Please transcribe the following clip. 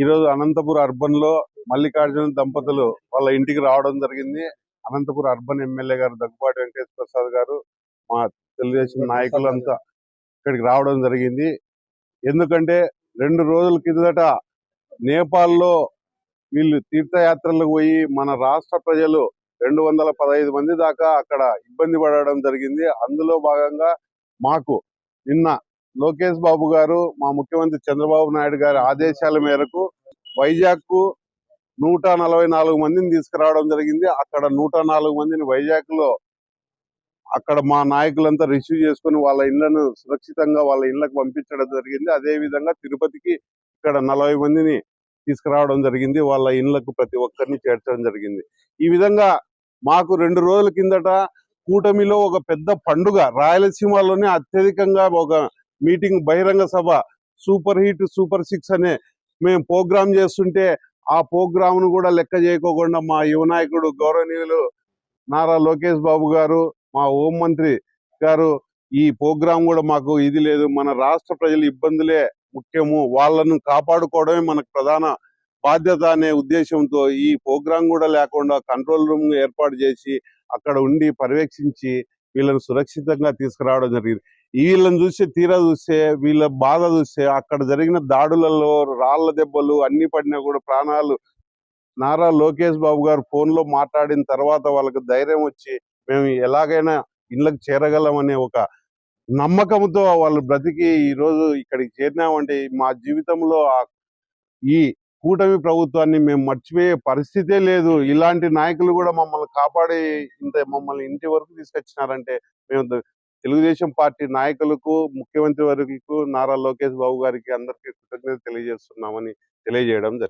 ఈరోజు అనంతపురం అర్బన్లో మల్లికార్జున దంపతులు వాళ్ళ ఇంటికి రావడం జరిగింది. అనంతపురం అర్బన్ ఎమ్మెల్యే గారు దగ్గుబాటి వెంకటేశ్వర ప్రసాద్ గారు మా తెలుగుదేశం నాయకులంతా ఇక్కడికి రావడం జరిగింది. ఎందుకంటే రెండు రోజుల కిందట నేపాల్లో వీళ్ళు తీర్థయాత్రలకు పోయి మన రాష్ట్ర ప్రజలు రెండు వందల పదహైదు మంది దాకా అక్కడ ఇబ్బంది పడడం జరిగింది. అందులో భాగంగా మాకు నిన్న లోకేష్ బాబు గారు మా ముఖ్యమంత్రి చంద్రబాబు నాయుడు గారి ఆదేశాల మేరకు వైజాగ్కు నూట నలభై నాలుగు మందిని తీసుకురావడం జరిగింది. అక్కడ నూట నాలుగు మందిని వైజాగ్లో అక్కడ మా నాయకులంతా రిసీవ్ చేసుకుని వాళ్ళ ఇళ్ళను సురక్షితంగా వాళ్ళ ఇళ్ళకు పంపించడం జరిగింది. అదే విధంగా తిరుపతికి ఇక్కడ నలభై మందిని తీసుకురావడం జరిగింది. వాళ్ళ ఇళ్ళకు ప్రతి ఒక్కరిని చేర్చడం జరిగింది. ఈ విధంగా మాకు రెండు రోజుల కిందట కూటమిలో ఒక పెద్ద పండుగ రాయలసీమలోనే అత్యధికంగా ఒక మీటింగ్ బహిరంగ సభ సూపర్ హిట్ సూపర్ సిక్స్ అనే మేము ప్రోగ్రామ్ చేస్తుంటే ఆ ప్రోగ్రామ్ను కూడా లెక్క చేయకోకుండా మా యువ నాయకుడు గౌరవనీయులు నారా లోకేష్ బాబు గారు మా హోం మంత్రి గారు ఈ ప్రోగ్రాం కూడా మాకు ఇది లేదు. మన రాష్ట్ర ప్రజల ఇబ్బందులే ముఖ్యము. వాళ్ళను కాపాడుకోవడమే మనకు ప్రధాన బాధ్యత అనే ఉద్దేశంతో ఈ ప్రోగ్రాం కూడా లేకుండా కంట్రోల్ రూమ్ ఏర్పాటు చేసి అక్కడ ఉండి పర్యవేక్షించి వీళ్ళను సురక్షితంగా తీసుకురావడం జరిగింది. వీళ్ళని చూస్తే తీరా చూస్తే వీళ్ళ బాధ చూస్తే అక్కడ జరిగిన దాడులలో రాళ్ళ దెబ్బలు అన్ని పడినా కూడా ప్రాణాలు. నారా లోకేష్ బాబు గారు ఫోన్లో మాట్లాడిన తర్వాత వాళ్ళకి ధైర్యం వచ్చి మేము ఎలాగైనా ఇళ్ళకి చేరగలమనే ఒక నమ్మకంతో వాళ్ళు బ్రతికి ఈ రోజు ఇక్కడికి చేరినామంటే మా జీవితంలో ఈ కూటమి ప్రభుత్వాన్ని మేము మర్చిపోయే పరిస్థితే లేదు. ఇలాంటి నాయకులు కూడా మమ్మల్ని కాపాడి ఇంత మమ్మల్ని ఇంటి వరకు తీసుకొచ్చినారంటే మేము తెలుగుదేశం పార్టీ నాయకులకు ముఖ్యమంత్రి వర్యులకు నారా లోకేష్ బాబు గారికి అందరికీ కృతజ్ఞత తెలియజేస్తున్నామని తెలియజేయడం జరిగింది.